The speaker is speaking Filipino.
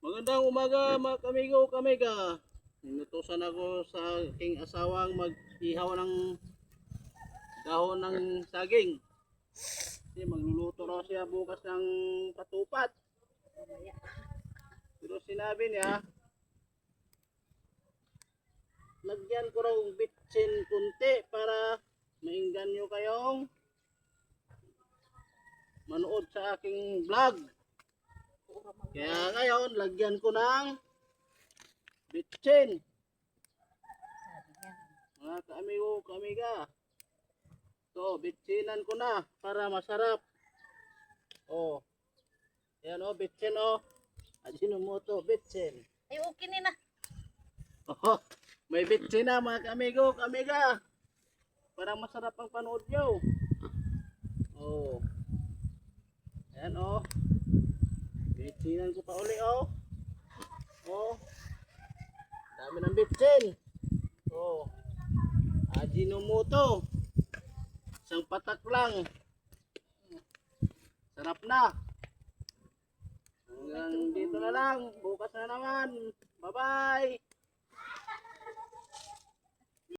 Magandang umaga mga kamigo kamiga. Inutusan ako sa aking asawang mag-ihaw ng dahon ng saging. Kasi magluluto raw siya bukas ng katupat. Pero sinabi niya, lagyan ko raw bitsin kunti para mainggan nyo kayong manood sa aking vlog. Kaya ngayon, lagyan ko ng bitsin. Mga kaamigo, kaamiga. So, bitsinan ko na para masarap. Oh. Yan oh, bitsin oh. Ajinomoto, bitsin. Ay, okay na na. Oh, may bitsin na mga kaamigo, kaamiga. Parang masarap ang panood nyo. Oh. Ayan oh. Bitsinan ko pa uli oh. Oh. Dami ng bitsin. Oh. Ajinomoto. Isang patak lang. Sarap na. Hanggang dito na lang. Bukas na naman. Bye-bye.